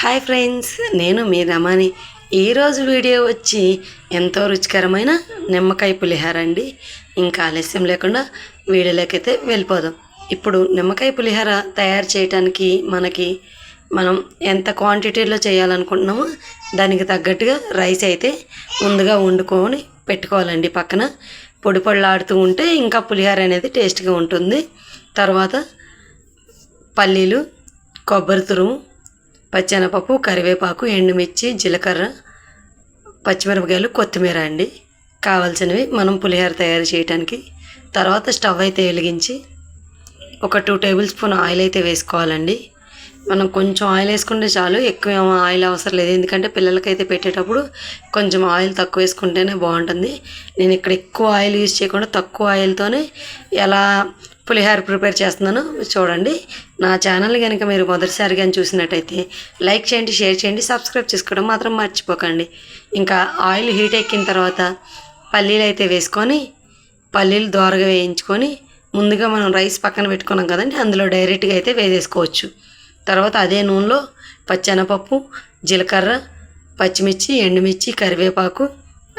Hi friends నేను మీ రమణి. ఈరోజు video వచ్చి ఎంతో రుచికరమైన నిమ్మకాయ పులిహార అండి. ఇంకా ఆలస్యం లేకుండా వీడియోలోకైతే వెళ్ళిపోదాం. ఇప్పుడు నిమ్మకాయ పులిహార తయారు చేయడానికి మనకి మనం ఎంత క్వాంటిటీలో చేయాలనుకుంటున్నామో దానికి తగ్గట్టుగా రైస్ అయితే ముందుగా వండుకొని పెట్టుకోవాలండి పక్కన. పొడి పొడిలాడుతూ ఉంటే ఇంకా పులిహార అనేది టేస్ట్గా ఉంటుంది. తర్వాత పల్లీలు కొబ్బరి తురుము పచ్చెనపప్పు కరివేపాకు ఎండుమిర్చి జీలకర్ర పచ్చిమిరపకాయలు కొత్తిమీర అండి. కావాల్సినవి మనం పులిహోర తయారు చేయడానికి తర్వాత స్టవ్ అయితే వెలిగించి ఒక టూ టేబుల్ స్పూన్ ఆయిల్ అయితే వేసుకోవాలండి. మనం కొంచెం ఆయిల్ వేసుకుంటే చాలు ఎక్కువ ఆయిల్ అవసరం లేదు. ఎందుకంటే పిల్లలకైతే పెట్టేటప్పుడు కొంచెం ఆయిల్ తక్కువ వేసుకుంటేనే బాగుంటుంది. నేను ఇక్కడ ఎక్కువ ఆయిల్ యూజ్ చేయకుండా తక్కువ ఆయిల్తోనే ఎలా పులిహోర ప్రిపేర్ చేస్తున్నానో చూడండి. నా ఛానల్ కనుక మీరు మొదటిసారిగా చూసినట్టయితే లైక్ చేయండి షేర్ చేయండి సబ్స్క్రైబ్ చేసుకోవడం మాత్రం మర్చిపోకండి. ఇంకా ఆయిల్ హీట్ ఎక్కిన తర్వాత పల్లీలు అయితే వేసుకొని పల్లీలు దోరగా వేయించుకొని ముందుగా మనం రైస్ పక్కన పెట్టుకున్నాం కదండి అందులో డైరెక్ట్గా అయితే వేసేసుకోవచ్చు. తర్వాత అదే నూనెలో పచ్చెనపప్పు జీలకర్ర పచ్చిమిర్చి ఎండుమిర్చి కరివేపాకు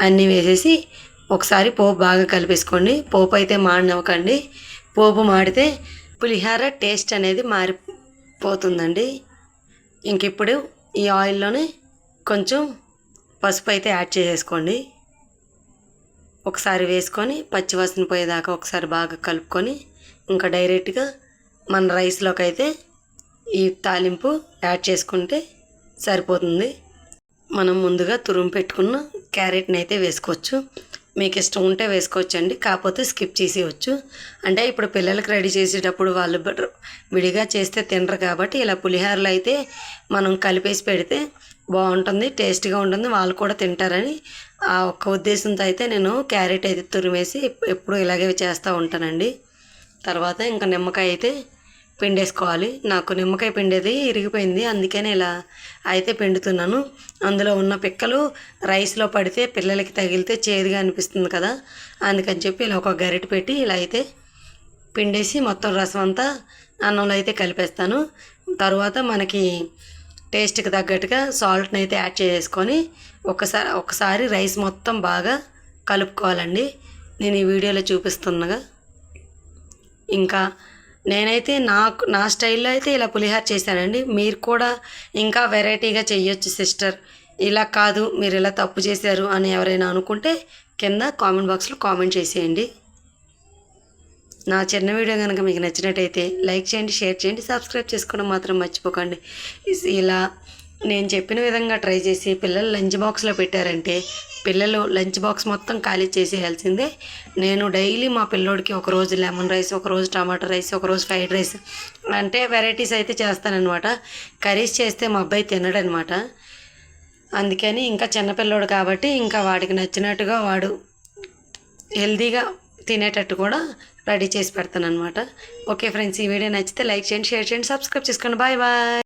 అన్నీ వేసేసి ఒకసారి పోపు బాగా కలిపేసుకోండి. పోపు అయితే మాడినవ్వకండి. పోపు మాడితే పులిహార టేస్ట్ అనేది మారిపోతుందండి. ఇంక ఇప్పుడు ఈ ఆయిల్లోనే కొంచెం పసుపు అయితే యాడ్ చేసేసుకోండి. ఒకసారి వేసుకొని పచ్చివాసన పోయేదాకా ఒకసారి బాగా కలుపుకొని ఇంకా డైరెక్ట్గా మన రైస్లోకి అయితే ఈ తాలింపు యాడ్ చేసుకుంటే సరిపోతుంది. మనం ముందుగా తురుము పెట్టుకున్న క్యారెట్ని అయితే వేసుకోవచ్చు. మీకు ఇష్టం ఉంటే వేసుకోవచ్చు అండి కాకపోతే స్కిప్ చేసేయచ్చు. అంటే ఇప్పుడు పిల్లలకి రెడీ చేసేటప్పుడు వాళ్ళు విడిగా చేస్తే తినరు కాబట్టి ఇలా పులిహోరలు అయితే మనం కలిపేసి పెడితే బాగుంటుంది టేస్ట్గా ఉంటుంది వాళ్ళు కూడా తింటారని ఆ ఒక్క ఉద్దేశంతో అయితే నేను క్యారెట్ అయితే తురిమేసి ఎప్పుడు ఇలాగే చేస్తూ ఉంటానండి. తర్వాత ఇంకా నిమ్మకాయ అయితే పిండేసుకోవాలి. నాకు నిమ్మకాయ పిండేది ఇరిగిపోయింది. అందుకని ఇలా అయితే పిండుతున్నాను. అందులో ఉన్న పిక్కలు రైస్లో పడితే పిల్లలకి తగిలితే చేదుగా అనిపిస్తుంది కదా. అందుకని చెప్పి ఇలా ఒక గరిటె పెట్టి ఇలా అయితే పిండేసి మొత్తం రసం అంతా అన్నంలో అయితే కలిపేస్తాను. తర్వాత మనకి టేస్ట్కి తగ్గట్టుగా సాల్ట్ని అయితే యాడ్ చేసుకొని ఒకసారి ఒకసారి రైస్ మొత్తం బాగా కలుపుకోవాలండి. నేను ఈ వీడియోలో చూపిస్తున్నగా. ఇంకా నేనైతే నాకు నా స్టైల్లో అయితే ఇలా పులిహార చేశానండి. మీరు కూడా ఇంకా వెరైటీగా చేయొచ్చు సిస్టర్. ఇలా కాదు మీరు ఇలా తప్పు చేశారు అని ఎవరైనా అనుకుంటే కింద కామెంట్ బాక్స్లో కామెంట్ చేసేయండి. నా చిన్న వీడియో కనుక మీకు నచ్చినట్టయితే లైక్ చేయండి షేర్ చేయండి సబ్స్క్రైబ్ చేసుకోవడం మాత్రం మర్చిపోకండి. ఇలా నేను చెప్పిన విధంగా ట్రై చేసి పిల్లలు లంచ్ బాక్స్లో పెట్టారంటే పిల్లలు లంచ్ బాక్స్ మొత్తం ఖాళీ చేసేయాల్సిందే. నేను డైలీ మా పిల్లోడికి ఒక రోజు లెమన్ రైస్ ఒక రోజు టమాటా రైస్ ఒక రోజు ఫ్రైడ్ రైస్ అంటే వెరైటీస్ అయితే చేస్తానన్నమాట. కర్రీస్ చేస్తే మా అబ్బాయి తినడనమాట అందుకని ఇంకా చిన్నపిల్లోడు కాబట్టి ఇంకా వాడికి నచ్చినట్టుగా వాడు హెల్తీగా తినేటట్టు కూడా రెడీ చేసి పెడతాను అనమాట ఓకే ఫ్రెండ్స్ ఈ వీడియో నచ్చితే లైక్ చేయండి షేర్ చేయండి సబ్స్క్రైబ్ చేసుకోండి. Bye bye.